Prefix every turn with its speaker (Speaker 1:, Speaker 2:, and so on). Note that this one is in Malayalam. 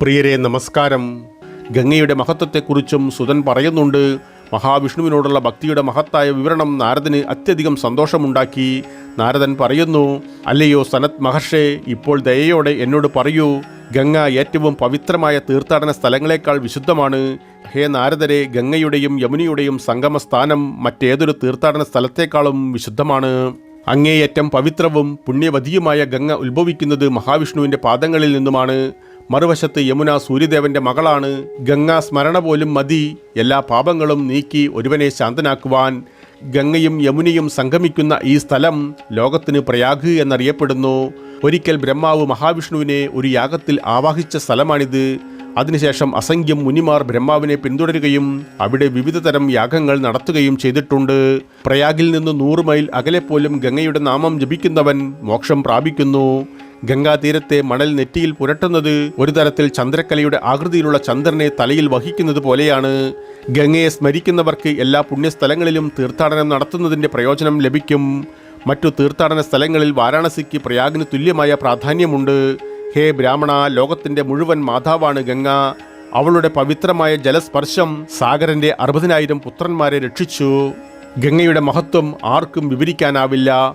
Speaker 1: പ്രിയരെ നമസ്കാരം. ഗംഗയുടെ മഹത്വത്തെക്കുറിച്ചും സുതൻ പറയുന്നുണ്ട്. മഹാവിഷ്ണുവിനോടുള്ള ഭക്തിയുടെ മഹത്തായ വിവരണം നാരദന് അത്യധികം സന്തോഷമുണ്ടാക്കി. നാരദൻ പറയുന്നു അല്ലയോ സനത് മഹർഷേ ഇപ്പോൾ ദയയോടെ എന്നോട് പറയൂ ഗംഗ ഏറ്റവും പവിത്രമായ തീർത്ഥാടന സ്ഥലങ്ങളെക്കാൾ വിശുദ്ധമാണ്. ഹേ നാരദരെ ഗംഗയുടെയും യമുനയുടെയും സംഗമസ്ഥാനം മറ്റേതൊരു തീർത്ഥാടന സ്ഥലത്തേക്കാളും വിശുദ്ധമാണ്. അങ്ങേയറ്റം പവിത്രവും പുണ്യവതിയുമായ ഗംഗ ഉത്ഭവിക്കുന്നത് മഹാവിഷ്ണുവിന്റെ പാദങ്ങളിൽ നിന്നുമാണ്. മറുവശത്ത് യമുന സൂര്യദേവന്റെ മകളാണ്. ഗംഗാ സ്മരണ പോലും മതി. എല്ലാ പാപങ്ങളും നീക്കി ഒരുവനെ ശാന്തനാക്കുവാൻ ഗംഗയും യമുനയും സംഗമിക്കുന്ന ഈ സ്ഥലം ലോകത്തിന് പ്രയാഗ് എന്നറിയപ്പെടുന്നു. ഒരിക്കൽ ബ്രഹ്മാവ് മഹാവിഷ്ണുവിനെ ഒരു യാഗത്തിൽ ആവാഹിച്ച സ്ഥലമാണിത്. അതിനുശേഷം അസംഖ്യം മുനിമാർ ബ്രഹ്മാവിനെ പിന്തുടരുകയും അവിടെ വിവിധ തരം യാഗങ്ങൾ നടത്തുകയും ചെയ്തിട്ടുണ്ട്. പ്രയാഗിൽ നിന്ന് നൂറ് മൈൽ അകലെ പോലും ഗംഗയുടെ നാമം ജപിക്കുന്നവൻ മോക്ഷം പ്രാപിക്കുന്നു. ഗംഗാതീരത്തെ മണൽ നെറ്റിയിൽ പുരട്ടുന്നത് ഒരു തരത്തിൽ ചന്ദ്രക്കലയുടെ ആകൃതിയിലുള്ള ചന്ദ്രനെ തലയിൽ വഹിക്കുന്നത് പോലെയാണ്. ഗംഗയെ സ്മരിക്കുന്നവർക്ക് എല്ലാ പുണ്യസ്ഥലങ്ങളിലും തീർത്ഥാടനം നടത്തുന്നതിന്റെ പ്രയോജനം ലഭിക്കും. മറ്റു തീർത്ഥാടന സ്ഥലങ്ങളിൽ വാരാണസിക്ക് പ്രയാഗിന് തുല്യമായ പ്രാധാന്യമുണ്ട്. ഹേ ബ്രാഹ്മണ ലോകത്തിന്റെ മുഴുവൻ മാതാവാണ് ഗംഗ. അവളുടെ പവിത്രമായ ജലസ്പർശം സാഗരന്റെ അറുപതിനായിരം പുത്രന്മാരെ രക്ഷിച്ചു. ഗംഗയുടെ മഹത്വം ആർക്കും വിവരിക്കാനാവില്ല.